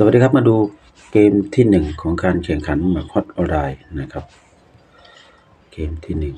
สวัสดีครับมาดูเกมที่หนึ่งของการแข่งขันหมากฮอตออนไลน์นะครับ เกมที่หนึ่ง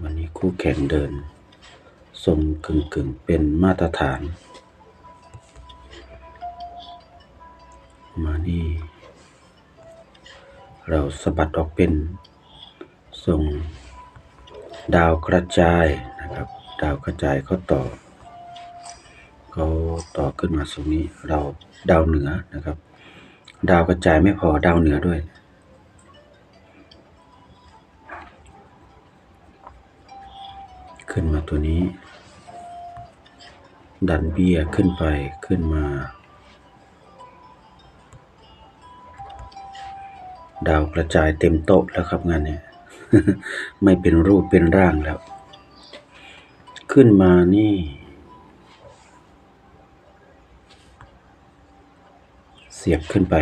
วันนี้คู่แข่งเดิน ทรงกึ่งกึ่งๆเป็นมาตรฐาน มานี่ เราสะบัดออกเป็นทรงดาวกระจายนะครับ ดาวกระจายเขาต่อ เขาต่อขึ้นมาตรงนี้เราดาวเหนือนะครับ ดาวกระจายไม่พอดาวเหนือด้วย ขึ้นมาตัวนี้ ดันเบี้ยขึ้นไปขึ้นมา ดาวกระจายเต็มโต๊ะแล้วครับงานเนี้ยไม่เป็นรูปเป็นร่างแล้ว ขึ้นมานี่ เสียบขึ้นไป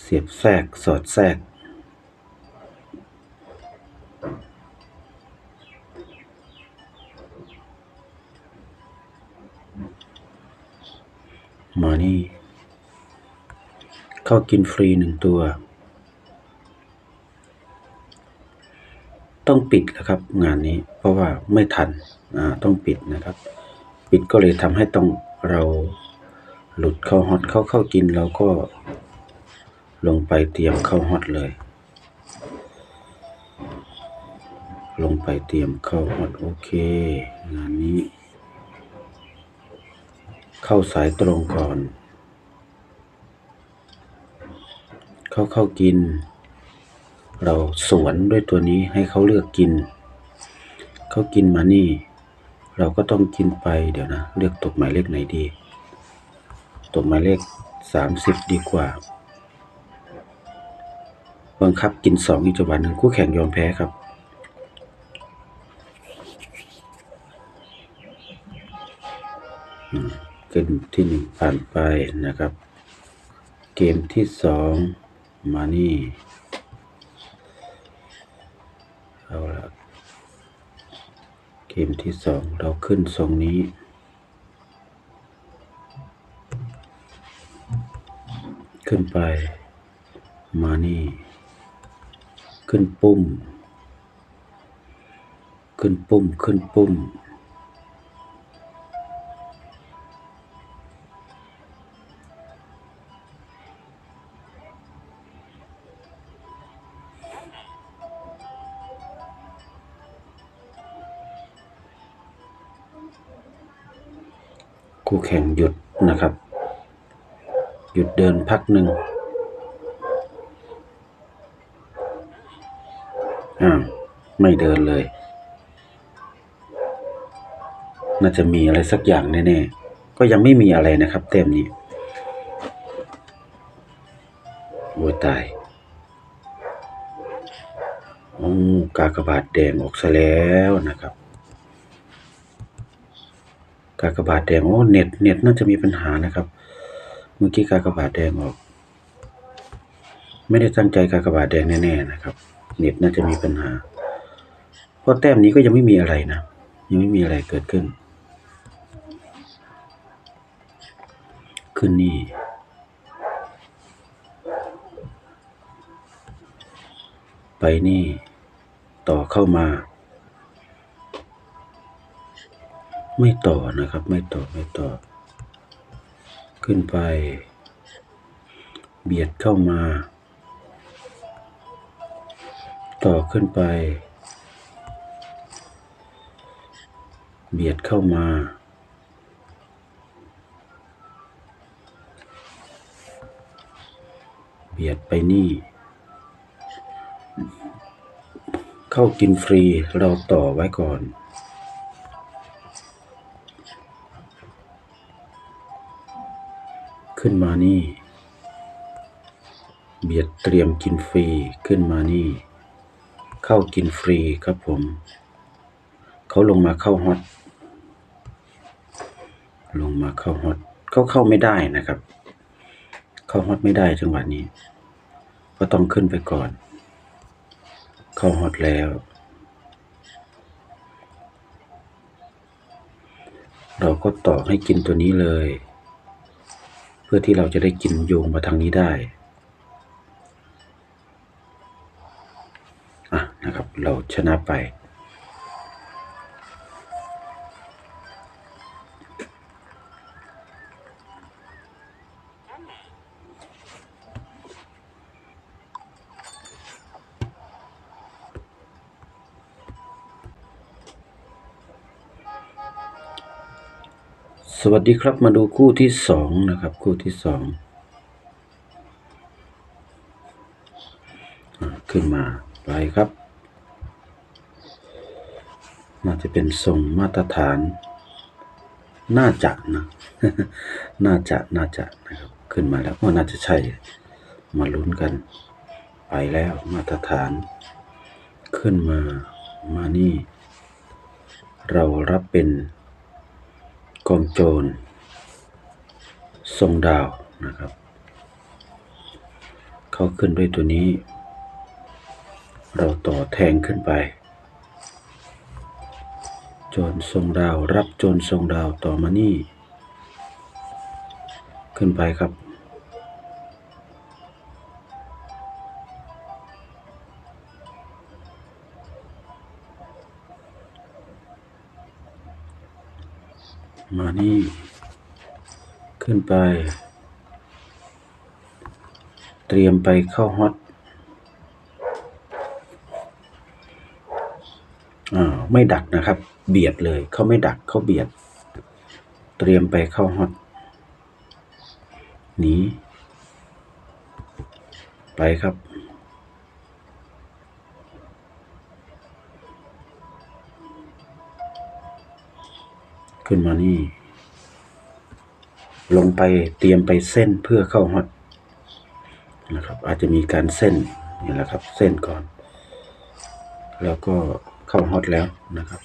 เสียบแทรกสอดแทรก มานี่ เข้ากินฟรีหนึ่งตัว ต้องปิดนะครับงานนี้เพราะว่าไม่ทันอ่าต้องปิดนะครับ ปิดก็เลยทำให้ต้องเรา หลุดเข้าฮอตเข้าเข้ากินเราก็ลงไปเตรียมเข้าฮอตเลย ลงไปเตรียมเข้าฮอตโอเค งานนี้ เข้าสายตรงก่อน เขาเข้ากิน เราสวนด้วยตัวนี้ให้เขาเลือกกิน เขากินมานี่ เราก็ต้องกินไปเดี๋ยวนะ เลือกตกหมายเลขไหนดี ตกหมายเลขสามสิบดีกว่า บังคับกินสองอีกจังหวะหนึ่งคู่แข่งยอมแพ้ครับเกมที่หนึ่งผ่านไปนะครับ เกมที่สองมานี่ เอาละเกมที่สองเราขึ้นทรงนี้ ขึ้นไป มานี่ ขึ้นปุ่ม ขึ้นปุ่ม ขึ้นปุ่ม คู่แข่งหยุดนะครับ หยุดเดินพักหนึ่งอ้าไม่เดินเลย น่าจะมีอะไรสักอย่างแน่ๆ ก็ยังไม่มีอะไรนะครับ เต็มนี้โอ้ตายโอ้กากบาทแดงออกซะแล้วนะครับ กากบาทแดงโอ้เน็ตเน็ตน่าจะมีปัญหานะครับ เมื่อกี้กากบาทแดงออก ไม่ได้ตั้งใจกากบาทแดงแน่ๆนะครับ เน็ตน่าจะมีปัญหา เพราะแต้มนี้ก็ยังไม่มีอะไรนะ ยังไม่มีอะไรเกิดขึ้น ขึ้นนี่ไปนี่ ต่อเข้ามา ไม่ต่อนะครับ ไม่ต่อไม่ต่อ ขึ้นไป เบียดเข้ามา ต่อขึ้นไป เบียดเข้ามา เบียดไปนี่ เข้ากินฟรีเราต่อไว้ก่อน ขึ้นมานี่ เบียดเตรียมกินฟรีขึ้นมานี่ เข้ากินฟรีครับผม เขาลงมาเข้าฮอตลงมาเข้าฮอตเขาเข้าไม่ได้นะครับ เข้าฮอตไม่ได้จังหวะนี้ ก็ต้องขึ้นไปก่อน เข้าฮอตแล้ว เราก็ต่อให้กินตัวนี้เลย เพื่อที่เราจะได้กินโยงมาทางนี้ได้อะนะครับ เราชนะไป สวัสดีครับมาดูคู่ที่สองนะครับ คู่ที่สองขึ้นมาไปครับน่าจะเป็นทรงมาตรฐาน น่าจะนะ น่าจะน่าจะนะครับ ขึ้นมาแล้วก็น่าจะใช่ มาลุ้นกัน ไปแล้วมาตรฐาน ขึ้นมามานี่ เรารับเป็น กองโจรทรงดาวนะครับ เขาขึ้นด้วยตัวนี้ เราต่อแทงขึ้นไป โจรทรงดาวรับโจรทรงดาวต่อมานี่ ขึ้นไปครับ มานี่ ขึ้นไป เตรียมไปเข้าฮอตอ่าไม่ดักนะครับ เบียดเลยเขาไม่ดักเขาเบียด เตรียมไปเข้าฮอตหนีไปครับ ขึ้นมานี่ ลงไปเตรียมไปเส้นเพื่อเข้าฮอตนะครับ อาจจะมีการเส้นนี่แหละครับ เส้นก่อน แล้วก็เข้าฮอตแล้วนะครับ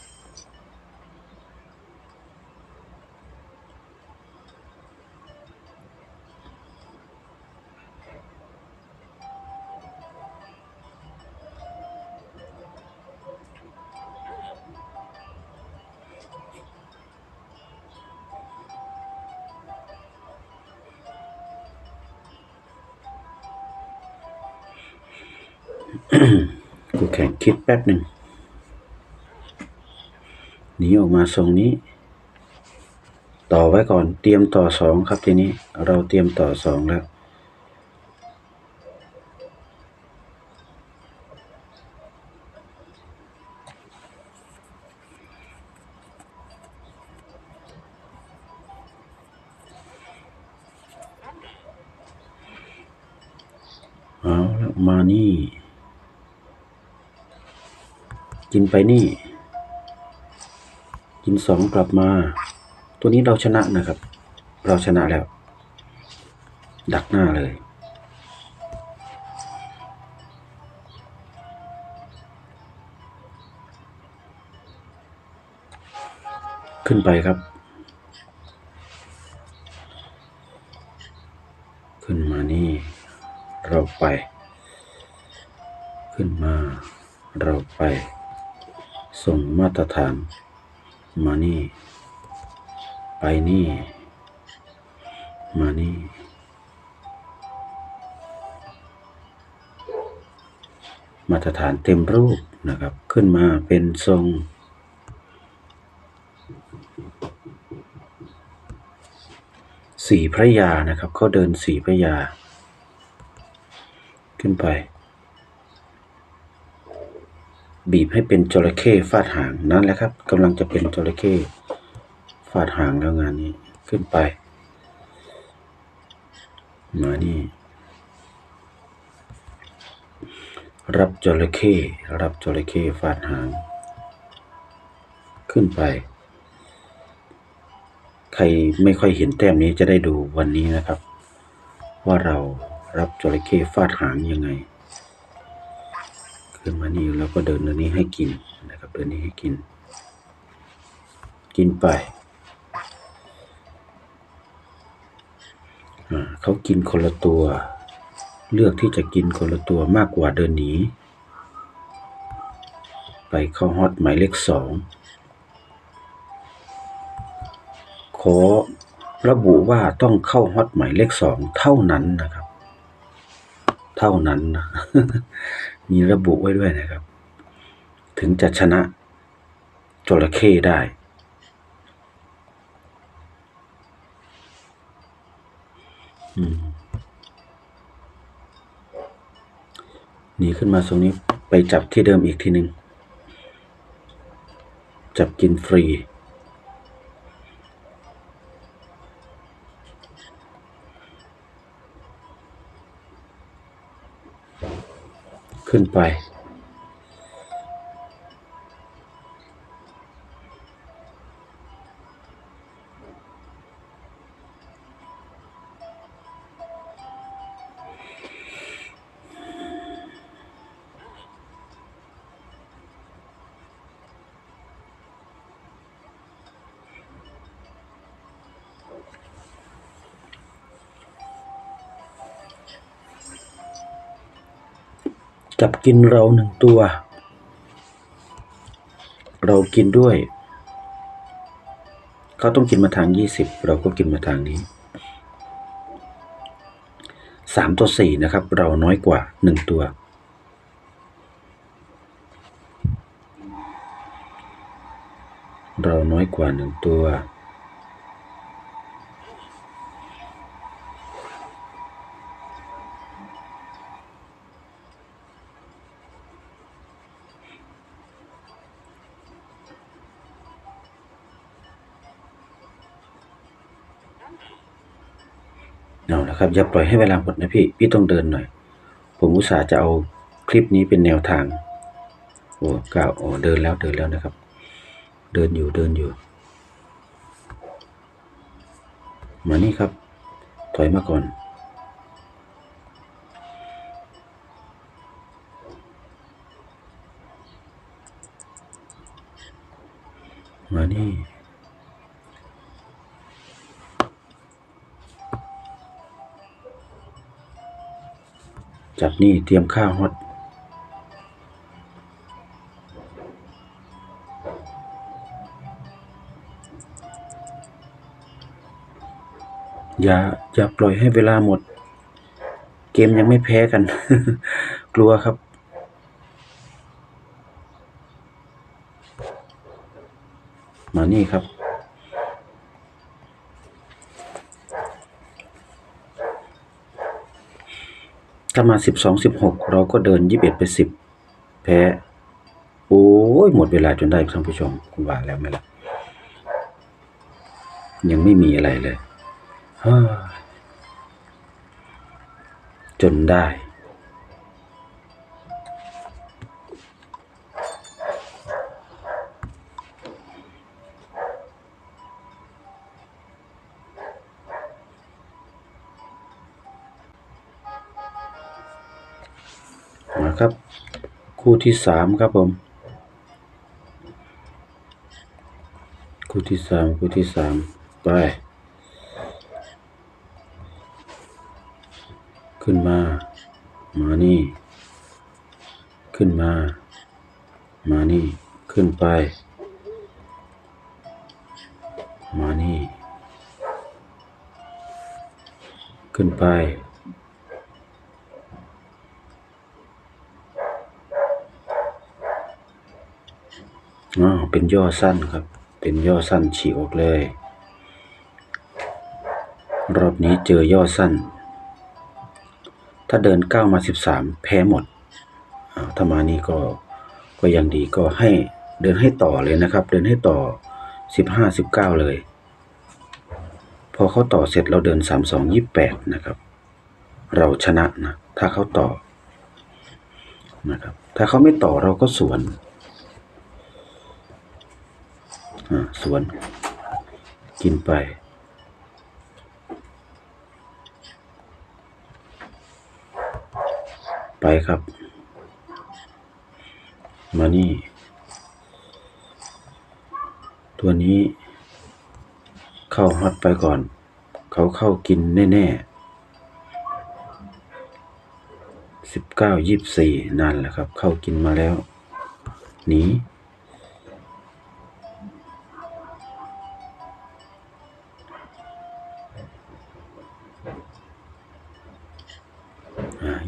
กูแข่งคิดแป๊บหนึ่งหนีออกมาทรงนี้ ต่อไว้ก่อนเตรียมต่อสองครับทีนี้เราเตรียมต่อสองแล้ว นไปนี่ กินสองกลับมา ตัวนี้เราชนะนะครับ เราชนะแล้ว ดักหน้าเลย ขึ้นไปครับ ขึ้นมานี่ เราไป ขึ้นมาเราไป ส่งมาตรฐาน มานี่ ไปนี่ มานี่ มาตรฐานเต็มรูปนะครับ ขึ้นมาเป็นทรงสี่พระยานะครับเขาเดินสี่พระยา ขึ้นไป บีบให้เป็นจระเข้ฟาดหางนั่นแหละครับกำลังจะเป็นจระเข้ฟาดหางแล้วงานนี้ขึ้นไป มานี่ รับจระเข้รับจระเข้ฟาดหาง ขึ้นไป ใครไม่ค่อยเห็นแต้มนี้จะได้ดูวันนี้นะครับ ว่าเรารับจระเข้ฟาดหางยังไง ขึ้นมานี่แล้วก็เดินเดินนี้ให้กินนะครับเดินนี้ให้กิน กินไปอ่าเขากินคนละตัว เลือกที่จะกินคนละตัวมากกว่าเดินหนีไปเข้าฮอตหมายเลขสองขอระบุว่าต้องเข้าฮอตหมายเลขสองเท่านั้นนะครับ เท่านั้นนะ มีระบุไว้ด้วยนะครับ ถึงจะชนะจระเข้ได้ หนีขึ้นมาตรงนี้ไปจับที่เดิมอีกทีหนึ่งจับกินฟรี ขึ้นไป จับกินเราหนึ่งตัว เรากินด้วย เขาต้องกินมาทางยี่สิบเราก็กินมาทางนี้สามตัวสี่นะครับ เราน้อยกว่าหนึ่งตัว เราน้อยกว่าหนึ่งตัว เอาละครับ อย่าปล่อยให้เวลาหมดนะพี่ พี่ต้องเดินหน่อย ผมอุตส่าห์จะเอาคลิปนี้เป็นแนวทาง โอ้ก้าวโอ้เดินแล้วเดินแล้วนะครับ เดินอยู่เดินอยู่ มานี่ครับ ถอยมาก่อนมานี่ จับนี่เตรียมข้าวฮอตอย่าอย่าปล่อยให้เวลาหมด เกมยังไม่แพ้กัน กลัวครับ มานี่ครับ ถ้ามาสิบสองสิบหกเราก็เดินยี่สิบเอ็ดไปสิบแพ้โอ้ยหมดเวลาจนได้ท่านผู้ชมคุณว่าแล้วไหมล่ะ ยังไม่มีอะไรเลยเฮ้ยจนได้ คู่ที่สามครับผม คู่ที่สามคู่ที่สามไป ขึ้นมา มานี่ ขึ้นมา มานี่ ขึ้นไป มานี่ ขึ้นไป อ๋อ เป็นย่อสั้นครับ เป็นย่อสั้นฉีกออกเลย รอบนี้เจอย่อสั้น ถ้าเดินเก้ามาสิบสามแพ้หมดอ่าถ้ามานี่ก็ก็ยังดีก็ให้เดินให้ต่อเลยนะครับ เดินให้ต่อสิบห้าสิบเก้าเลย พอเขาต่อเสร็จเราเดินสามสองยี่แปดนะครับ เราชนะนะ ถ้าเขาต่อนะครับ ถ้าเขาไม่ต่อเราก็สวน อ่า สวน กินไปไปครับ มานี่ ตัวนี้ เข้าฮอตไปก่อน เขาเข้ากินแน่ๆสิบเก้ายี่บสี่นั่นแหละครับ เข้ากินมาแล้วหนี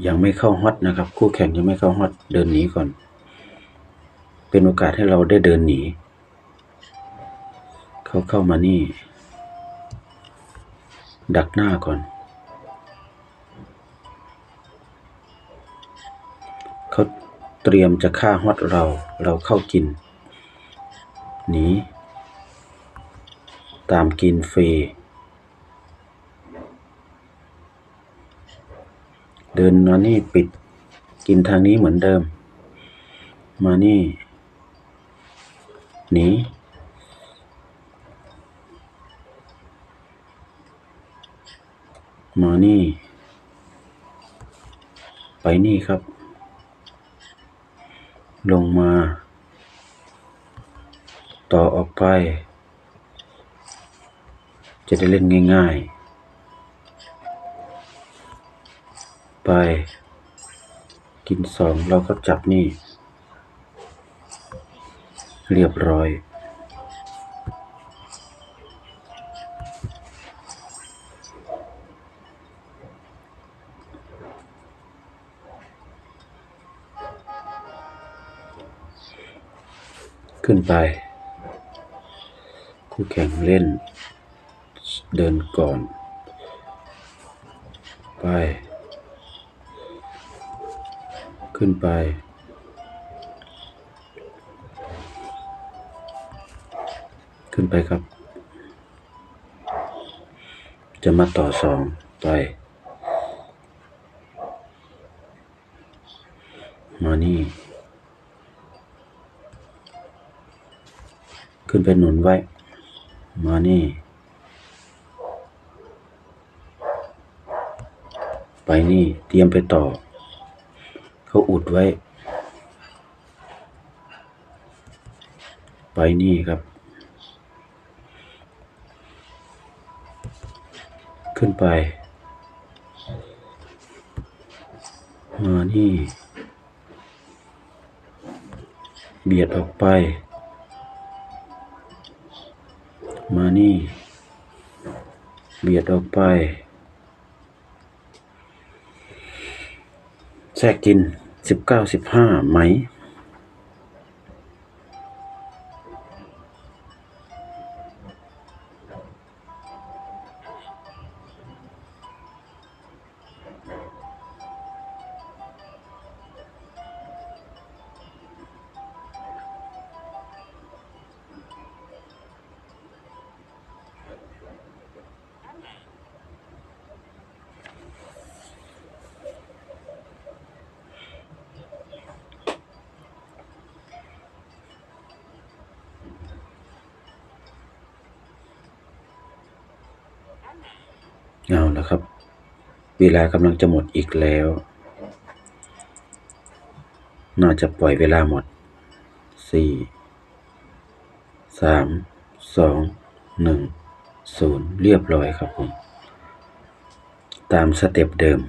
ยังไม่เข้าฮอตนะครับ คู่แข่งยังไม่เข้าฮอตเดินหนีก่อน เป็นโอกาสให้เราได้เดินหนี เขาเข้ามานี่ ดักหน้าก่อน เขาเตรียมจะฆ่าฮอตเรา เราเข้ากิน หนี ตามกินฟรี เดินมานี่ปิด กินทางนี้เหมือนเดิม มานี่ หนีมานี่ ไปนี่ครับ ลงมา ต่อออกไป จะได้เล่นง่าย ๆ กินสองเราก็จับนี่ เรียบร้อย ขึ้นไป คู่แข่งเล่น เดินก่อน ไป ขึ้นไป ขึ้นไปครับ จะมาต่อสองไป มานี่ ขึ้นไปหนุนไว้ มานี่ไปนี่เตรียมไปต่อ เขาอุดไว้ ไปนี่ครับ ขึ้นไปมานี่ เบียดออกไป มานี่ เบียดออกไปแทรกกิน สิบเก้าสิบห้าไหม เอาละครับ เวลากำลังจะหมดอีกแล้ว น่าจะปล่อยเวลาหมดสี่สามสองหนึ่งศูนย์เรียบร้อยครับผม ตามสเต็ปเดิม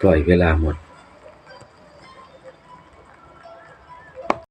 ปล่อยเวลาหมด